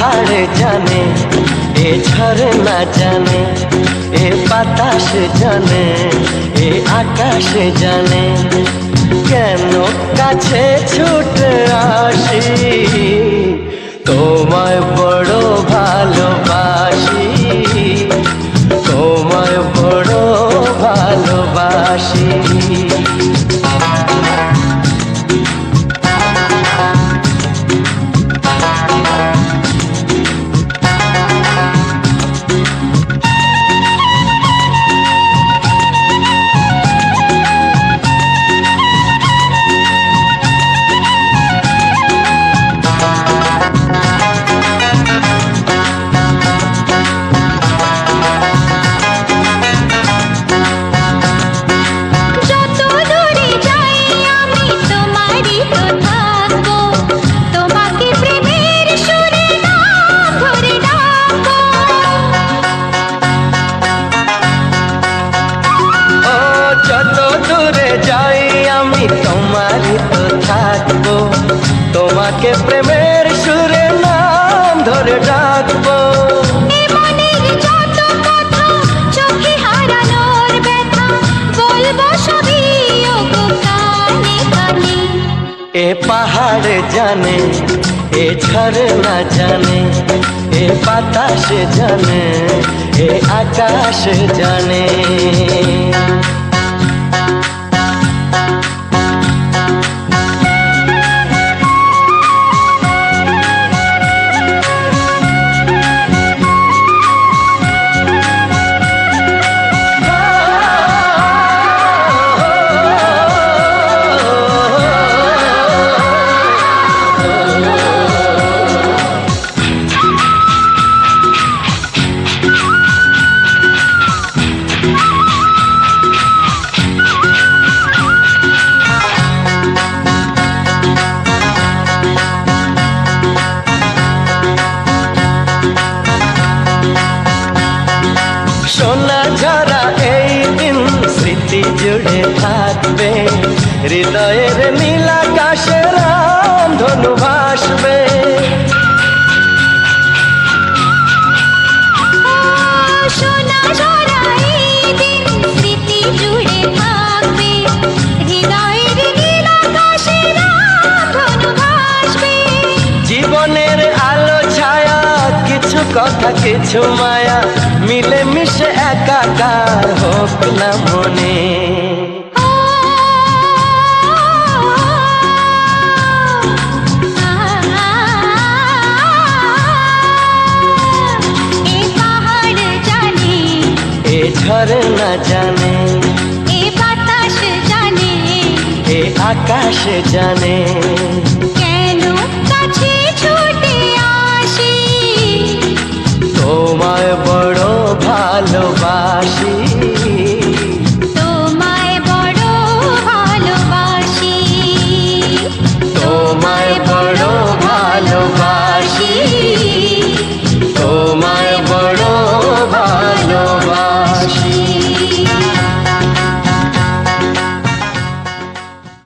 পাহাড় জানে এ ঝরনা জানে এ বাতাস জানে এ আকাশ জানে। কেন কাছে ছুট এ পাহাড় জানে এ ঝরনা জানে এ বাতাস জানে এ আকাশ জানে। জুড়ে থাকবে। হৃদয়ের নীলাকাশে রাম ধনু ভাসবে। জীবনের আলো ছায়া কিছু কথা কিছু মায়া মিলে মিশে একাকার হোক না মনে। এ ঝরনা জানে এ বাতাস জানে। এ আকাশ জানে।